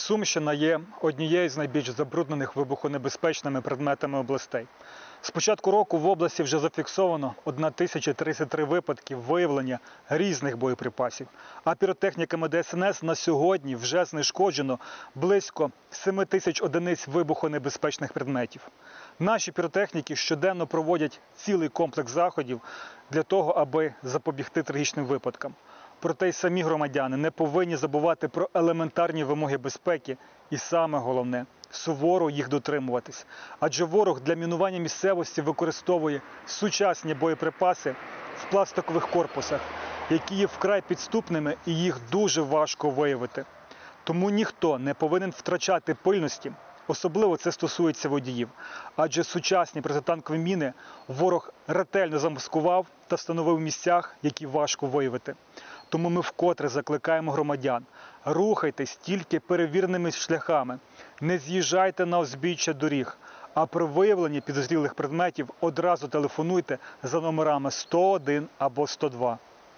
Сумщина є однією з найбільш забруднених вибухонебезпечними предметами областей. З початку року в області вже зафіксовано 1033 випадки виявлення різних боєприпасів. А піротехніками ДСНС на сьогодні вже знешкоджено близько 7 тисяч одиниць вибухонебезпечних предметів. Наші піротехніки щоденно проводять цілий комплекс заходів для того, аби запобігти трагічним випадкам. Проте й самі громадяни не повинні забувати про елементарні вимоги безпеки і саме головне суворо їх дотримуватись. Адже ворог для мінування місцевості використовує сучасні боєприпаси в пластикових корпусах, які є вкрай підступними і їх дуже важко виявити. Тому ніхто не повинен втрачати пильності. Особливо це стосується водіїв, адже сучасні протитанкові міни ворог ретельно замаскував та встановив в місцях, які важко виявити. Тому ми вкотре закликаємо громадян: рухайтесь тільки перевіреними шляхами, не з'їжджайте на узбіччя доріг. А при виявленні підозрілих предметів одразу телефонуйте за номерами 101 або 102.